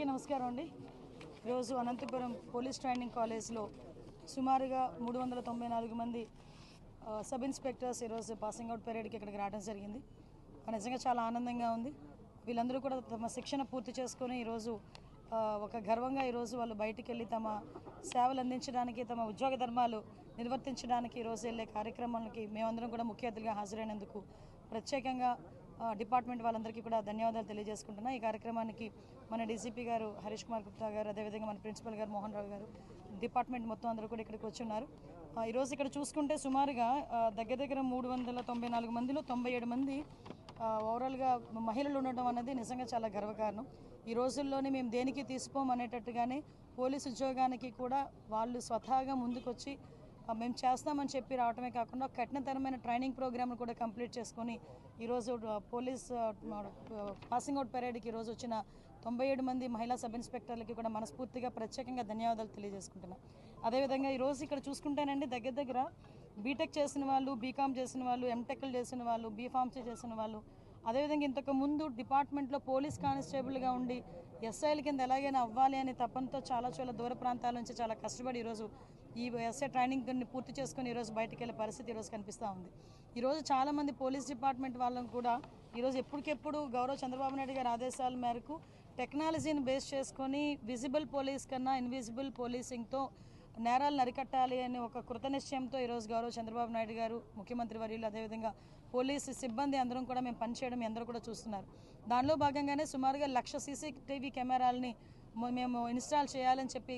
అందరికీ నమస్కారం అండి. ఈరోజు అనంతపురం పోలీస్ ట్రైనింగ్ కాలేజ్లో సుమారుగా మూడు వందల తొంభై నాలుగు మంది సబ్ ఇన్స్పెక్టర్స్ ఈరోజు పాసింగ్ అవుట్ పీరియడ్కి ఇక్కడికి రావడం జరిగింది. నిజంగా చాలా ఆనందంగా ఉంది. వీళ్ళందరూ కూడా తమ శిక్షణ పూర్తి చేసుకొని ఈరోజు ఒక గర్వంగా ఈరోజు వాళ్ళు బయటికి వెళ్ళి తమ సేవలు అందించడానికి తమ ఉద్యోగ ధర్మాలు నిర్వర్తించడానికి ఈరోజు వెళ్ళే కార్యక్రమాలకి మేమందరం కూడా ముఖ్య అతిథిగా హాజరైనందుకు ప్రత్యేకంగా డిపార్ట్మెంట్ వాళ్ళందరికీ కూడా ధన్యవాదాలు తెలియజేసుకుంటున్నా. ఈ కార్యక్రమానికి మన డీసీపీ గారు హరీష్ కుమార్ గుప్తా గారు అదేవిధంగా మన ప్రిన్సిపల్ గారు మోహన్ రావు గారు డిపార్ట్మెంట్ మొత్తం అందరూ కూడా ఇక్కడికి వచ్చి ఉన్నారు ఆ, ఈరోజు ఇక్కడ చూసుకుంటే సుమారుగా దగ్గర దగ్గర మూడు వందల తొంభై నాలుగు మందిలో తొంభై ఏడు మంది ఓవరాల్గా మహిళలు ఉండటం అనేది నిజంగా చాలా గర్వకారణం. ఈ రోజుల్లోనే మేము దేనికి తీసుకోమనేటట్టుగానే పోలీసు ఉద్యోగానికి కూడా వాళ్ళు స్వతహాగా ముందుకొచ్చి మేము చేస్తామని చెప్పి రావటమే కాకుండా కఠినతరమైన ట్రైనింగ్ ప్రోగ్రామ్ను కూడా కంప్లీట్ చేసుకొని ఈరోజు పోలీస్ పాసింగ్ అవుట్ పెరేడ్కి ఈరోజు వచ్చిన తొంభై ఏడు మంది మహిళా సబ్ ఇన్స్పెక్టర్లకి కూడా మనస్ఫూర్తిగా ప్రత్యేకంగా ధన్యవాదాలు తెలియజేసుకుంటున్నాం. అదేవిధంగా ఈరోజు ఇక్కడ చూసుకుంటేనండి దగ్గర దగ్గర బీటెక్ చేసిన వాళ్ళు బీకామ్ చేసిన వాళ్ళు ఎంటెక్లు చేసిన వాళ్ళు బీఫార్మసీ చేసిన వాళ్ళు అదేవిధంగా ఇంతకు ముందు డిపార్ట్మెంట్లో పోలీస్ కానిస్టేబుల్గా ఉండి ఎస్ఐల కింద ఎలాగైనా అవ్వాలి అనే తపనతో చాలా చాలా దూర ప్రాంతాల నుంచి చాలా కష్టపడి ఈరోజు ఈ ఎస్ఐ ట్రైనింగ్ పూర్తి చేసుకొని ఈరోజు బయటికి వెళ్ళే పరిస్థితి ఈరోజు కనిపిస్తూ ఉంది. ఈరోజు చాలామంది పోలీస్ డిపార్ట్మెంట్ వాళ్ళని కూడా ఈరోజు ఎప్పటికెప్పుడు గౌరవ చంద్రబాబు నాయుడు గారి ఆదేశాల మేరకు టెక్నాలజీని బేస్ చేసుకొని విజిబుల్ పోలీస్ కన్నా ఇన్విజిబుల్ పోలీసింగ్తో నేరాలు అరికట్టాలి అని ఒక కృత నిశ్చయంతో ఈరోజు గౌరవ చంద్రబాబు నాయుడు గారు ముఖ్యమంత్రి వర్యులు అదేవిధంగా పోలీసు సిబ్బంది అందరం కూడా మేము పనిచేయడం ఎందరూ అందరూ కూడా చూస్తున్నారు. దానిలో భాగంగానే సుమారుగా లక్ష సీసీటీవీ కెమెరాలని మేము ఇన్స్టాల్ చేయాలని చెప్పి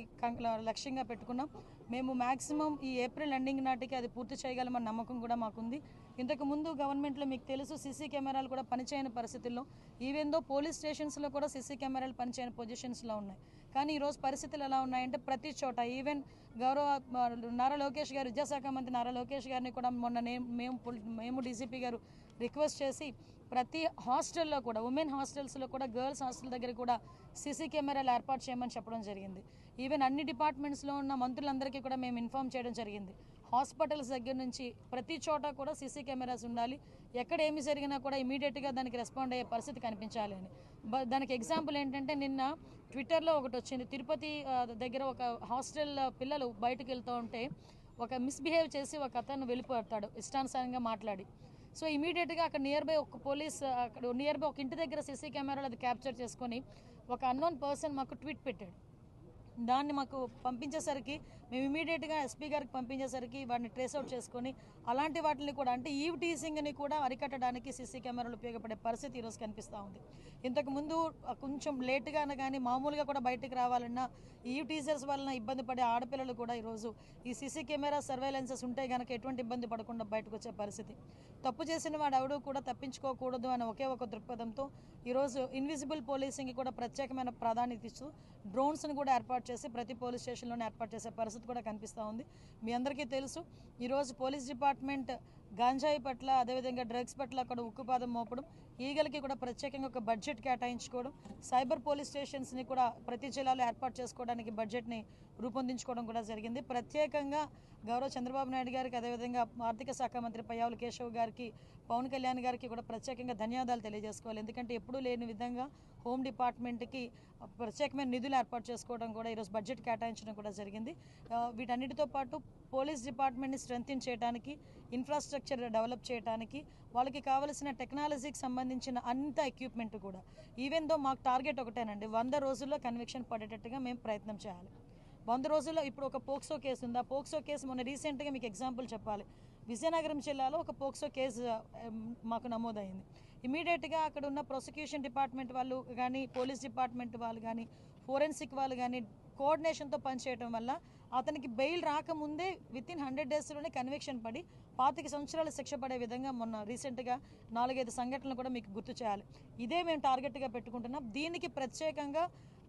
లక్ష్యంగా పెట్టుకున్నాం. మేము మ్యాక్సిమం ఈ ఏప్రిల్ ఎండింగ్ నాటికి అది పూర్తి చేయగలమన్న నమ్మకం కూడా మాకుంది. ఇంతకు ముందు గవర్నమెంట్లో మీకు తెలుసు సీసీ కెమెరాలు కూడా పనిచేయని పరిస్థితుల్లో ఈవెన్ దో పోలీస్ స్టేషన్స్లో కూడా సీసీ కెమెరాలు పనిచేయని పొజిషన్స్లో ఉన్నాయి. కానీ ఈరోజు పరిస్థితులు ఎలా ఉన్నాయంటే ప్రతి చోట ఈవెన్ గౌరవ నారా లోకేష్ గారు విద్యాశాఖ మంత్రి నారా లోకేష్ గారిని కూడా మొన్న మేము మేము డీసీపీ గారు రిక్వెస్ట్ చేసి ప్రతి హాస్టల్లో కూడా ఉమెన్ హాస్టల్స్లో కూడా గర్ల్స్ హాస్టల్ దగ్గర కూడా సీసీ కెమెరాలు ఏర్పాటు చేయమని చెప్పడం జరిగింది. ఈవెన్ అన్ని డిపార్ట్మెంట్స్లో ఉన్న మంత్రులందరికీ కూడా మేము ఇన్ఫామ్ చేయడం జరిగింది. హాస్పిటల్స్ దగ్గర నుంచి ప్రతి చోట కూడా సీసీ కెమెరాస్ ఉండాలి. ఎక్కడ ఏమి జరిగినా కూడా ఇమీడియట్గా దానికి రెస్పాండ్ అయ్యే పరిస్థితి కనిపించాలి అని. దానికి ఎగ్జాంపుల్ ఏంటంటే నిన్న ట్విట్టర్లో ఒకటి వచ్చింది. తిరుపతి దగ్గర ఒక హాస్టల్ పిల్లలు బయటకు వెళ్తూ ఉంటే ఒక మిస్బిహేవ్ చేసి ఒక అతను వెళ్ళిపోతాడు. ఇష్టానుసారంగా మాట్లాడి. సో ఇమీడియట్గా అక్కడ నియర్ బై ఒక పోలీస్ అక్కడ నియర్ బై ఒక ఇంటి దగ్గర సీసీ కెమెరాలు అది క్యాప్చర్ చేసుకొని ఒక అన్నోన్ పర్సన్ మాకు ట్వీట్ పెట్టాడు. దాన్ని మాకు పంపించేసరికి మేము ఇమీడియట్గా ఎస్పీ గారికి పంపించేసరికి వాటిని ట్రేస్ అవుట్ చేసుకొని అలాంటి వాటిని కూడా అంటే ఈవ్ టీసింగ్ని కూడా అరికట్టడానికి సీసీ కెమెరాలు ఉపయోగపడే పరిస్థితి ఈరోజు కనిపిస్తూ ఉంది. ఇంతకుముందు ముందు కొంచెం లేట్గా కానీ మామూలుగా కూడా బయటకు రావాలన్నా ఈవ్ టీజర్స్ వలన ఇబ్బంది పడే ఆడపిల్లలు కూడా ఈరోజు ఈ సీసీ కెమెరా సర్వేలెన్సెస్ ఉంటే కనుక ఎటువంటి ఇబ్బంది పడకుండా బయటకు వచ్చే పరిస్థితి. తప్పు చేసిన వాడు ఎవడు కూడా తప్పించుకోకూడదు అనే ఒకే ఒక దృక్పథంతో ఈరోజు ఇన్విజిబుల్ పోలీసింగ్ కూడా ప్రత్యేకమైన ప్రాధాన్యత ఇస్తూ డ్రోన్స్ని కూడా ఏర్పాటు చేసి ప్రతి పోలీస్ స్టేషన్లోనే ఏర్పాటు చేసే పరిస్థితి కూడా కనిపిస్తూ ఉంది. మీ అందరికీ తెలుసు ఈరోజు పోలీస్ డిపార్ట్మెంట్ గాంజాయి పట్ల అదేవిధంగా డ్రగ్స్ పట్ల అక్కడ ఉక్కుపాదం మోపడం ఈగలకి కూడా ప్రత్యేకంగా ఒక బడ్జెట్ కేటాయించుకోవడం సైబర్ పోలీస్ స్టేషన్స్ని కూడా ప్రతి జిల్లాలో ఏర్పాటు చేసుకోవడానికి బడ్జెట్ని రూపొందించుకోవడం కూడా జరిగింది. ప్రత్యేకంగా గౌరవ చంద్రబాబు నాయుడు గారికి అదేవిధంగా ఆర్థిక శాఖ మంత్రి పయ్యావుల కేశవ్ గారికి పవన్ కళ్యాణ్ గారికి కూడా ప్రత్యేకంగా ధన్యవాదాలు తెలియజేసుకోవాలి. ఎందుకంటే ఎప్పుడూ లేని విధంగా హోమ్ డిపార్ట్మెంట్కి ప్రత్యేకమైన నిధులు ఏర్పాటు చేసుకోవడం కూడా ఈరోజు బడ్జెట్ కేటాయించడం కూడా జరిగింది. వీటన్నిటితో పాటు పోలీస్ డిపార్ట్మెంట్ని స్ట్రెంగ్తిన్ చేయడానికి ఇన్ఫ్రాస్ట్రక్చర్ డెవలప్ చేయడానికి వాళ్ళకి కావలసిన టెక్నాలజీకి సంబంధించిన అంత ఎక్విప్మెంట్ కూడా. ఈవెన్ దో మాకు టార్గెట్ ఒకటేనండి వంద రోజుల్లో కన్విక్షన్ పడేటట్టుగా మేము ప్రయత్నం చేయాలి. వంద రోజుల్లో ఇప్పుడు ఒక పోక్సో కేసు ఉంది ఆ పోక్సో కేసు మొన్న రీసెంట్గా మీకు ఎగ్జాంపుల్ చెప్పాలి. విజయనగరం జిల్లాలో ఒక పోక్సో కేసు మాకు నమోదైంది. ఇమీడియట్గా అక్కడ ఉన్న ప్రాసిక్యూషన్ డిపార్ట్మెంట్ వాళ్ళు కానీ పోలీస్ డిపార్ట్మెంట్ వాళ్ళు కానీ ఫోరెన్సిక్ వాళ్ళు కానీ కోఆర్డినేషన్తో పనిచేయడం వల్ల అతనికి బెయిల్ రాకముందే విత్ ఇన్ హండ్రెడ్ డేస్లోనే కన్విక్షన్ పడి పాతిక సంవత్సరాలు శిక్ష పడే విధంగా మొన్న రీసెంట్గా నాలుగైదు సంఘటనలు కూడా మీకు గుర్తు చేయాలి. ఇదే మేము టార్గెట్గా పెట్టుకుంటున్నాం. దీనికి ప్రత్యేకంగా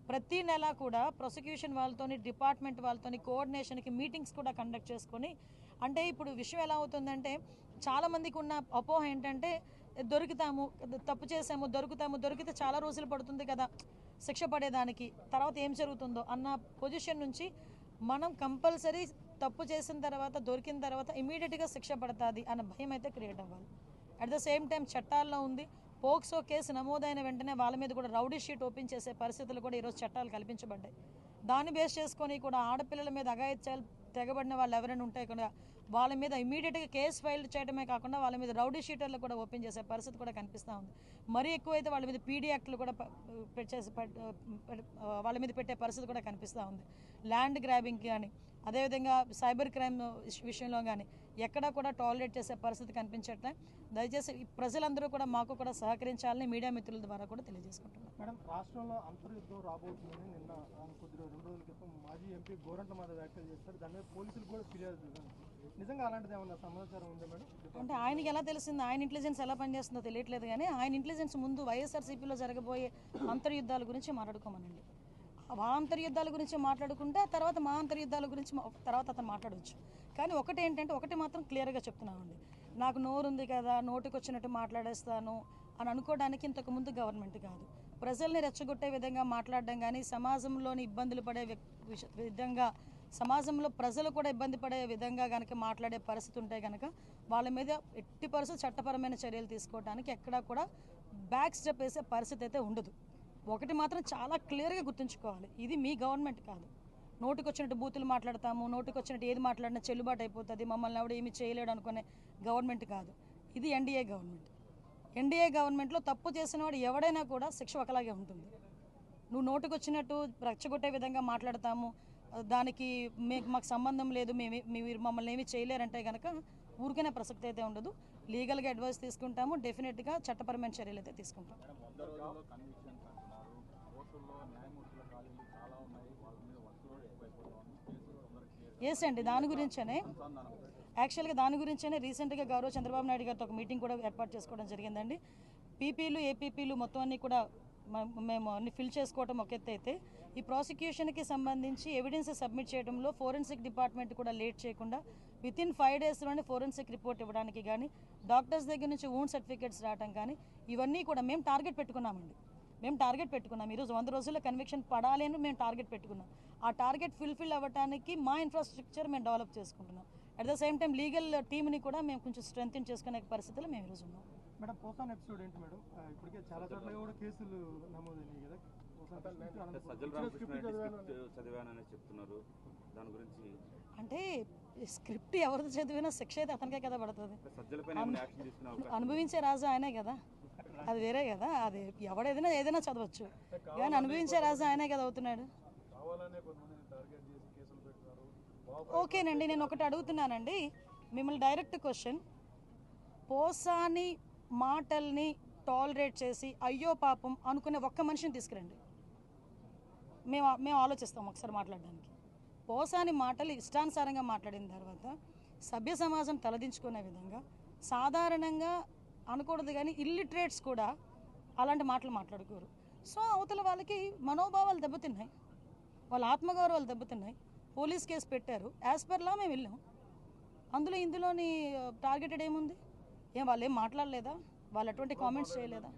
ప్రతి నెల కూడా ప్రాసిక్యూషన్ వాళ్ళతోని డిపార్ట్మెంట్ వాళ్ళతోని కోఆర్డినేషన్కి మీటింగ్స్ కూడా కండక్ట్ చేసుకొని అంటే ఇప్పుడు విషయం ఎలా అవుతుందంటే చాలా మందికి ఉన్న అపోహ ఏంటంటే దొరుకుతాము తప్పు చేసాము దొరుకుతాము దొరికితే చాలా రోజులు పడుతుంది కదా శిక్ష పడేదానికి తర్వాత ఏం జరుగుతుందో అన్న పొజిషన్ నుంచి మనం కంపల్సరీ తప్పు చేసిన తర్వాత దొరికిన తర్వాత ఇమీడియట్గా శిక్ష పడుతుంది అన్న భయం అయితే క్రియేట్ అవ్వాలి. అట్ ద సేమ్ టైం చట్టాల్లో ఉంది పోక్సో కేసు నమోదైన వెంటనే వాళ్ళ మీద కూడా రౌడీ షీట్ ఓపెన్ చేసే పరిస్థితులు కూడా ఈరోజు చట్టాలు కల్పించబడ్డాయి. దాన్ని బేస్ చేసుకొని కూడా ఆడపిల్లల మీద అఘాయిత్యాలు తెగబడిన వాళ్ళు ఎవరైనా ఉంటే ఇక్కడ వాళ్ళ మీద ఇమీడియట్గా కేసు ఫైల్ చేయడమే కాకుండా వాళ్ళ మీద రౌడీ షీటర్లు కూడా ఓపెన్ చేసే పరిస్థితి కూడా కనిపిస్తూ ఉంది. మరీ ఎక్కువైతే వాళ్ళ మీద పీడీ యాక్ట్లు కూడా పెట్టేసి వాళ్ళ మీద పెట్టే పరిస్థితి కూడా కనిపిస్తూ ఉంది. ల్యాండ్ గ్రాబింగ్ కానీ అదేవిధంగా సైబర్ క్రైమ్ విషయంలో కానీ ఎక్కడా కూడా టాలరేట్ చేసే పరిస్థితి కనిపించట్లే. దయచేసి ప్రజలందరూ కూడా మాకు కూడా సహకరించాలని మీడియా మిత్రుల ద్వారా కూడా తెలియజేసుకుంటున్నాం. మేడం రాష్ట్రంలో అంతర్యుద్ధం రాబోతుందని నిన్న ఆ, కొద్దిగా రెండు రోజుల క్రితం మాజీ ఎంపీ గోరంట మీద వ్యాఖ్యలు చేస్తారు దాని మీద పోలీసులు కూడా ఫిర్యాదు చేశారు. నిజంగా అలాంటిది ఏమన్నా సమాచారం ఉందా మేడం? అంటే ఆయనకి ఎలా తెలిసింది? ఆయన ఇంటెలిజెన్స్ ఎలా పనిచేస్తుందో తెలియట్లేదు కానీ ఆయన ఇంటెలిజెన్స్ ముందు వైఎస్ఆర్సీపీలో జరగబోయే అంతర్యుద్ధాల గురించి మాట్లాడుకోమనండి. ఆ అంతర్యుద్ధాల గురించి మాట్లాడుకుంటే ఆ తర్వాత మా అంతర్యుద్ధాల గురించి తర్వాత అతను మాట్లాడవచ్చు కానీ ఒకటి ఏంటంటే ఒకటి మాత్రం క్లియర్గా చెప్తున్నామండి నాకు నోరు ఉంది కదా నోటికి వచ్చినట్టు మాట్లాడేస్తాను అని అనుకోవడానికి ఇంతకు ముందు గవర్నమెంట్ కాదు. ప్రజల్ని రెచ్చగొట్టే విధంగా మాట్లాడడం కానీ సమాజంలోని ఇబ్బందులు పడే విధంగా సమాజంలో ప్రజలు కూడా ఇబ్బంది పడే విధంగా కనుక మాట్లాడే పరిస్థితి ఉంటే కనుక వాళ్ళ మీద ఎట్టి పరిస్థితి చట్టపరమైన చర్యలు తీసుకోవడానికి ఎక్కడా కూడా బ్యాక్ స్టెప్ వేసే పరిస్థితి అయితే ఉండదు. ఒకటి మాత్రం చాలా క్లియర్గా గుర్తుంచుకోవాలి. ఇది మీ గవర్నమెంట్ కాదు. నోటుకొచ్చినట్టు బూతులు మాట్లాడతాము నోటికి వచ్చినట్టు ఏది మాట్లాడినా చెల్లుబాటు అయిపోతుంది మమ్మల్ని ఎవడు ఏమి చేయలేడు అనుకునే గవర్నమెంట్ కాదు. ఇది ఎన్డీఏ గవర్నమెంట్. ఎన్డీఏ గవర్నమెంట్లో తప్పు చేసిన వాడు ఎవడైనా కూడా శిక్ష ఒకలాగే ఉంటుంది. నువ్వు నోటుకొచ్చినట్టు రెచ్చగొట్టే విధంగా మాట్లాడతాము దానికి మీకు మాకు సంబంధం లేదు మేము మీరు మమ్మల్ని ఏమి చేయలేరంటే కనుక ఊరికనే ప్రసక్తి అయితే ఉండదు. లీగల్గా అడ్వైస్ తీసుకుంటాము డెఫినెట్గా చట్టపరమైన చర్యలు అయితే తీసుకుంటాం. ఎస్ అండి దాని గురించనే యాక్చువల్గా దాని గురించనే రీసెంట్గా గౌరవ చంద్రబాబు నాయుడు గారితో ఒక మీటింగ్ కూడా ఏర్పాటు చేసుకోవడం జరిగిందండి. పీపీలు ఏపీపీలు మొత్తం అన్ని కూడా మేము అన్ని ఫిల్ చేసుకోవడం ఒక ఎత్తు అయితే ఈ ప్రాసిక్యూషన్కి సంబంధించి ఎవిడెన్స్ సబ్మిట్ చేయడంలో ఫోరెన్సిక్ డిపార్ట్మెంట్ కూడా లేట్ చేయకుండా విత్ ఇన్ ఫైవ్ డేస్లోనే ఫోరెన్సిక్ రిపోర్ట్ ఇవ్వడానికి కానీ డాక్టర్స్ దగ్గర నుంచి ఓన్ సర్టిఫికేట్స్ రావడం కానీ ఇవన్నీ కూడా మేము టార్గెట్ పెట్టుకున్నామండి. మేము టార్గెట్ పెట్టుకున్నాం. ఈరోజు వంద రోజుల్లో కన్విక్షన్ పడాలి అని మేము టార్గెట్ పెట్టుకున్నాం. ఆ టార్గెట్ ఫుల్ఫిల్ అవ్వడానికి మా ఇన్ఫ్రాస్ట్రక్చర్ మేము డెవలప్ చేసుకుంటున్నాం. At the same time legal టీమ్ని కూడా మేము కొంచెం స్ట్రెంగ్ చేసుకునే పరిస్థితిలో మేము ఈరోజు ఉన్నాం. మేడం పోసాన్ ఎపిసోడ్ ఏంటి మేడం? ఇప్పటికే చాలా చోట్ల కూడా కేసులు నమోదైనాయి కదా. చదివానని చెప్తున్నారు. దాని గురించి అంటే స్క్రిప్ట్ ఎవరిది చదివినా శిక్ష అయితే అతనికే కదా పడుతుంది. అంటే సజ్జలపైన ఏమైనా యాక్షన్ తీసుకునే అవకాశం అనుభవించే రాజు ఆయనే కదా. అది వేరే కదా. అది ఎవడేదైనా ఏదైనా చదవచ్చు. కానీ అనుభవించే రాజు ఆయనే కదా అవుతున్నాడు. కావాలనే కొంతమందిని టార్గెట్ చేసి కేసులు పెడుతున్నారు ఓకేనండి నేను ఒకటి అడుగుతున్నానండి. మిమ్మల్ని డైరెక్ట్ క్వశ్చన్ పోసాని మాటల్ని టాలరేట్ చేసి అయ్యో పాపం అనుకునే ఒక్క మనిషిని తీసుకురండి. మేము మేము ఆలోచిస్తాం ఒకసారి మాట్లాడడానికి. పోసాని మాటలు ఇష్టానుసారంగా మాట్లాడిన తర్వాత సభ్య సమాజం తలదించుకునే విధంగా సాధారణంగా అనకూడదు కానీ ఇల్లిటరేట్స్ కూడా అలాంటి మాటలు మాట్లాడుకోరు. సో అవతల వాళ్ళకి మనోభావాలు దెబ్బతిన్నాయి. వాళ్ళ ఆత్మగౌరవాలు దెబ్బతిన్నాయి. పోలీస్ కేసు పెట్టారు. యాజ్ పర్లా మేము వెళ్ళాం. అందులో ఇందులోని టార్గెటెడ్ ఏముంది? ఏం వాళ్ళు ఏం మాట్లాడలేదా? వాళ్ళు అటువంటి కామెంట్స్ చేయలేదా?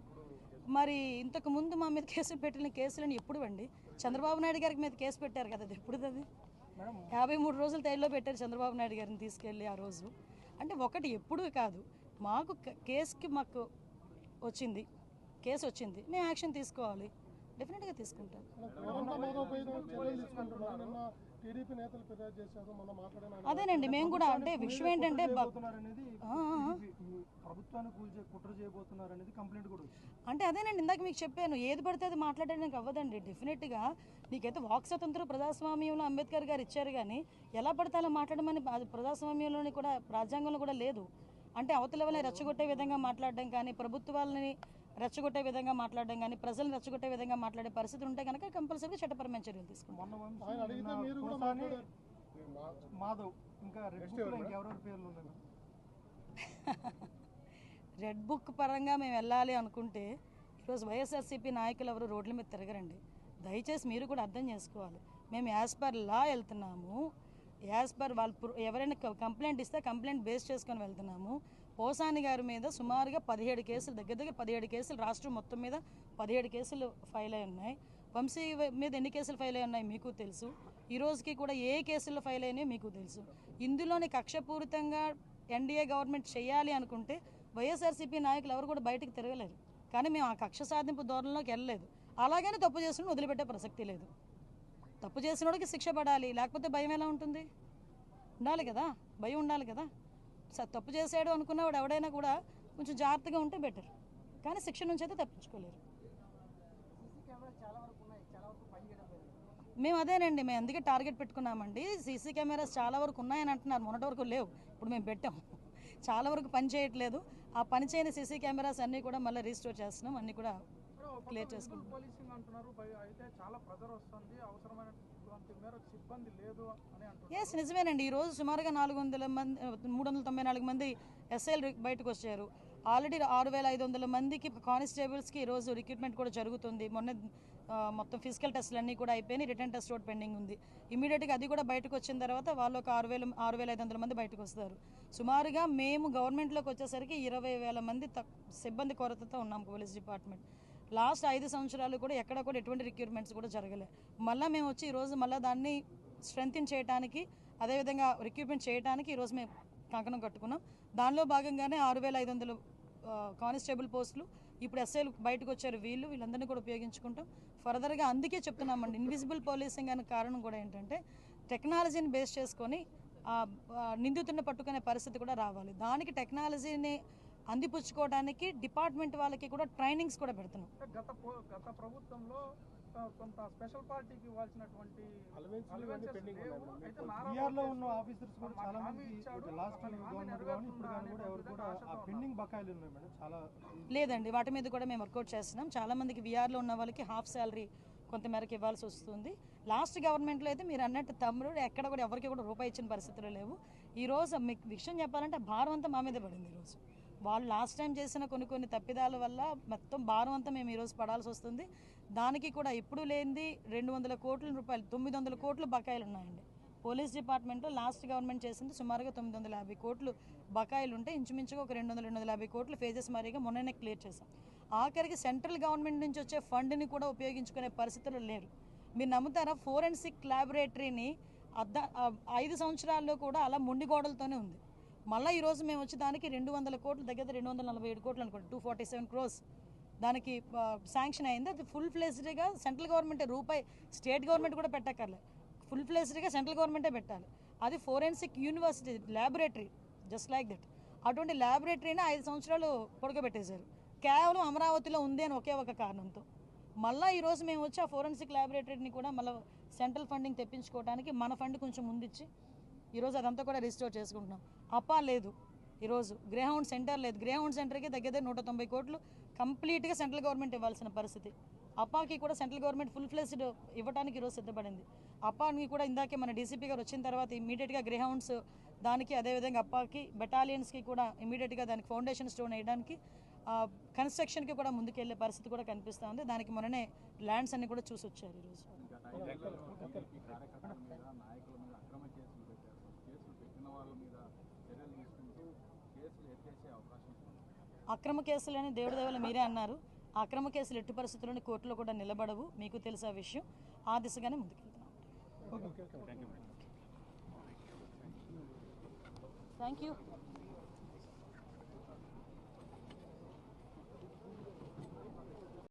మరి ఇంతకు ముందు మా మీద కేసులు పెట్టిన కేసులని ఎప్పుడు అండి చంద్రబాబు నాయుడు గారికి మీద కేసు పెట్టారు కదా అది ఎప్పుడు అది? యాభై మూడు రోజులు తైల్లో పెట్టారు చంద్రబాబు నాయుడు గారిని తీసుకెళ్ళి ఆ రోజు. అంటే ఒకటి ఎప్పుడూ కాదు మాకు కేసుకి మాకు వచ్చింది కేసు వచ్చింది. మేము యాక్షన్ తీసుకోవాలి. డెఫినెట్గా తీసుకుంటాం టీడీపీ నేతలు ఫిర్యాదు చేశారు మొన్న మాట్లాడిన అదేనండి మేము కూడా అంటే విషయం ఏంటంటే బ- అనేది ఆ, ఆ. ప్రభుత్వాన్ని కూల్చే కుట్ర చేయబోతున్నారు అనేది కంప్లైంట్ కూడా వచ్చింది. అంటే అదేనండి ఇందాక మీకు చెప్పాను ఏది పడితే అది మాట్లాడడానికి అవ్వదండి డెఫినెట్గా. నీకైతే వాక్ స్వతంత్రం ప్రజాస్వామ్యంలో అంబేద్కర్ గారు ఇచ్చారు కానీ ఎలా పడితే అలా మాట్లాడమని అది ప్రజాస్వామ్యంలోని కూడా రాజ్యాంగంలో కూడా లేదు. అంటే అవతల వాళ్ళని రెచ్చగొట్టే విధంగా మాట్లాడడం కానీ ప్రభుత్వాలని రెచ్చగొట్టే విధంగా మాట్లాడడం కానీ ప్రజలను రెచ్చగొట్టే విధంగా మాట్లాడే పరిస్థితి ఉంటే కనుక కంపల్సరీగా చట్టపరమైన చర్యలు తీసుకుంటాం. మాధవ్ ఇంకా రెడ్ పేర్లు బుక్ పరంగా మేము వెళ్ళాలి అనుకుంటే ఈరోజు వైఎస్ఆర్సీపీ నాయకులు ఎవరు రోడ్ల మీద తిరగరండి. దయచేసి మీరు కూడా అర్థం చేసుకోవాలి. మేము యాజ్ పర్ లా వెళ్తున్నాము. యాజ్ పర్ వాళ్ళు ఎవరైనా కంప్లైంట్ ఇస్తే కంప్లైంట్ బేస్ చేసుకొని వెళ్తున్నాము. పోసాని గారి మీద సుమారుగా పదిహేడు కేసులు దగ్గర దగ్గర పదిహేడు కేసులు రాష్ట్రం మొత్తం మీద పదిహేడు కేసులు ఫైల్ అయి ఉన్నాయి. వంశీ మీద ఎన్ని కేసులు ఫైల్ అయి ఉన్నాయి మీకు తెలుసు. ఈ రోజుకి కూడా ఏ కేసులు ఫైల్ అయినాయో మీకు తెలుసు. ఇందులోని కక్షపూరితంగా ఎన్డీఏ గవర్నమెంట్ చేయాలి అనుకుంటే వైఎస్ఆర్సీపీ నాయకులు ఎవరు కూడా బయటకు తిరగలేరు. కానీ మేము ఆ కక్ష సాధింపు ధోరణిలోకి వెళ్ళలేదు. అలాగనే తప్పు చేసిన వదిలిపెట్టే ప్రసక్తి లేదు. తప్పు చేసినోడికి శిక్ష పడాలి. లేకపోతే భయం ఎలా ఉంటుంది? ఉండాలి కదా? భయం ఉండాలి కదా? స- తప్పు చేసాడు అనుకున్నవాడు ఎవడైనా కూడా కొంచెం జాగ్రత్తగా ఉంటే బెటర్. కానీ శిక్ష నుంచి అయితే తప్పించుకోలేరు. మేము అదేనండి మేము అందుకే టార్గెట్ పెట్టుకున్నామండి. సీసీ కెమెరాస్ చాలా వరకు ఉన్నాయని అంటున్నారు. మొన్నటి వరకు లేవు. ఇప్పుడు మేము పెట్టాం. చాలా వరకు పని చేయట్లేదు. ఆ పని చేయని సీసీ కెమెరాస్ అన్నీ కూడా మళ్ళీ రీస్టోర్ చేస్తున్నాం. అన్నీ కూడా క్లియర్ చేసుకుంటాం ఎస్ నిజమేనండి. ఈరోజు సుమారుగా నాలుగు వందల మంది మూడు వందల తొంభై నాలుగు మంది ఎస్ఐలు బయటకు వచ్చారు. ఆల్రెడీ ఆరు వేల ఐదు వందల మందికి కానిస్టేబుల్స్కి ఈరోజు రిక్రూట్మెంట్ కూడా జరుగుతుంది. మొన్న మొత్తం ఫిజికల్ టెస్ట్లు అన్నీ కూడా అయిపోయినాయి. రిటర్న్ టెస్ట్ ఒకటి పెండింగ్ ఉంది. ఇమీడియట్గా అది కూడా బయటకు వచ్చిన తర్వాత వాళ్ళు ఒక ఆరు వేల ఆరు వేల ఐదు వందల మంది బయటకు వస్తారు. సుమారుగా మేము గవర్నమెంట్లోకి వచ్చేసరికి ఇరవై వేల మంది సిబ్బంది కొరతతో ఉన్నాం పోలీస్ డిపార్ట్మెంట్. లాస్ట్ ఐదు సంవత్సరాలు కూడా ఎక్కడ కూడా ఎటువంటి రిక్రూట్మెంట్స్ కూడా జరగలే. మళ్ళీ మేము వచ్చి ఈరోజు మళ్ళీ దాన్ని స్ట్రెంగ్తిన్ చేయడానికి అదేవిధంగా రిక్రూట్మెంట్ చేయడానికి ఈరోజు మేము కంకణం కట్టుకున్నాం. దానిలో భాగంగానే ఆరు వేల ఐదు వందలు కానిస్టేబుల్ పోస్టులు ఇప్పుడు ఎస్ఐలు బయటకు వచ్చారు వీళ్ళు వీళ్ళందరినీ కూడా ఉపయోగించుకుంటాం. ఫర్దర్గా అందుకే చెప్తున్నామండి ఇన్విజిబుల్ పోలీసింగ్ అనే కారణం కూడా ఏంటంటే టెక్నాలజీని బేస్ చేసుకొని ఆ, నిందితుడిని పట్టుకునే పరిస్థితి కూడా రావాలి. దానికి టెక్నాలజీని అందిపుచ్చుకోవడానికి డిపార్ట్మెంట్ వాళ్ళకి కూడా ట్రైనింగ్స్ కూడా పెడుతున్నాం. గత గత ప్రభుత్వంలో కొంత స్పెషల్ పార్టీకి ఇవ్వాల్సినటువంటి ఉన్న ఆఫీసర్స్ కూడా చాలా మంది లాస్ట్ పెండింగ్ బకాయిలు ఉన్నాయి మేడం. చాలా లేదండి వాటి మీద కూడా మేము వర్కౌట్ చేస్తున్నాం. చాలా మందికి విఆర్లో ఉన్న వాళ్ళకి హాఫ్ శాలరీ కొంతమేరకు ఇవ్వాల్సి వస్తుంది. లాస్ట్ గవర్నమెంట్లో అయితే మీరు అన్నట్టు తమ్ముడు ఎక్కడ కూడా ఎవరికి కూడా రూపాయి ఇచ్చిన పరిస్థితులు లేవు. ఈ రోజు మీకు విషయం చెప్పాలంటే భారం అంతా మా మీద పడింది ఈరోజు వాళ్ళు లాస్ట్ టైం చేసిన కొన్ని కొన్ని తప్పిదాల వల్ల మొత్తం భారం అంతా మేము ఈరోజు పడాల్సి వస్తుంది. దానికి కూడా ఇప్పుడు లేనిది రెండు వందల కోట్ల రూపాయలు తొమ్మిది వందల కోట్లు బకాయిలు ఉన్నాయండి. పోలీస్ డిపార్ట్మెంట్లో లాస్ట్ గవర్నమెంట్ చేసింది సుమారుగా తొమ్మిది వందల యాభై కోట్లు బకాయిలు ఉంటే ఇంచుమించుగా ఒక రెండు వందల రెండు వందల యాభై కోట్లు ఫేజెస్ మరీగా మొన్ననే క్లియర్ చేశాం. ఆఖరికి సెంట్రల్ గవర్నమెంట్ నుంచి వచ్చే ఫండ్ని కూడా ఉపయోగించుకునే పరిస్థితులు లేరు మీరు నమ్ముతారా? ఫోరెన్సిక్ ల్యాబొరేటరీని అద్ద ఐదు సంవత్సరాల్లో కూడా అలా మొండి గోడలతోనే ఉంది. మళ్ళీ ఈరోజు మేము వచ్చి దానికి రెండు వందల కోట్లు దగ్గర రెండు వందల నలభై ఏడు కోట్లు అనుకోండి టూ ఫార్టీ సెవెన్ క్రోస్ దానికి శాంక్షన్ అయింది. అది ఫుల్ ఫ్లెజ్డ్గా సెంట్రల్ గవర్నమెంట్ రూపాయి స్టేట్ గవర్నమెంట్ కూడా పెట్టక్కర్లే. ఫుల్ ఫ్లెజ్డ్గా సెంట్రల్ గవర్నమెంటే పెట్టాలి. అది forensic university laboratory just like that అటువంటి ల్యాబొరేటరీని ఐదు సంవత్సరాలు పొడగబెట్టేశారు కేవలం అమరావతిలో ఉంది అని ఒకే ఒక కారణంతో. మళ్ళీ ఈరోజు మేము వచ్చి ఆ ఫోరెన్సిక్ ల్యాబొరేటరీని కూడా మళ్ళీ సెంట్రల్ ఫండింగ్ తెప్పించుకోవడానికి మన ఫండ్ కొంచెం ముందిచ్చి ఈరోజు అదంతా కూడా రిజిస్టోర్ చేసుకుంటున్నాం. అప్పా లేదు. ఈరోజు గ్రేహౌండ్ సెంటర్ లేదు. గ్రేహౌండ్ సెంటర్కి దగ్గర దగ్గర నూట తొంభై కోట్లు కంప్లీట్గా సెంట్రల్ గవర్నమెంట్ ఇవ్వాల్సిన పరిస్థితి. అప్పాకి కూడా సెంట్రల్ గవర్నమెంట్ ఫుల్ ఫ్లెస్డ్ ఇవ్వడానికి ఈరోజు సిద్ధపడింది. అప్పాకి కూడా ఇందాకే మన డీసీపీ గారు వచ్చిన తర్వాత ఇమీడియట్గా గ్రేహౌండ్స్ దానికి అదేవిధంగా అప్పాకి బెటాలియన్స్కి కూడా ఇమీడియట్గా దానికి ఫౌండేషన్ స్టోన్ వేయడానికి కన్స్ట్రక్షన్కి కూడా ముందుకెళ్ళే పరిస్థితి కూడా కనిపిస్తూ ఉంది. దానికి మొన్ననే ల్యాండ్స్ అన్ని కూడా చూసి వచ్చారు ఈరోజు గత ఐదేళ్ళలో టీడీపీ కార్యకర్తల మీద నాయకుల మీద అక్రమ కేసులు పెట్టారు కేసులు పెట్టిన వాళ్ళ మీద చర్యలు తీసుకుంటూ కేసులు ఎత్తేసే అవకాశం ఉంది అక్రమ కేసులని దేవుడి దేవల మీరే అన్నారు. అక్రమ కేసులు ఎట్టి పరిస్థితుల్లోని కోర్టులో కూడా నిలబడవు. మీకు తెలుసా విషయం. ఆ దిశగానే ముందుకెళ్తున్నాం. Thank you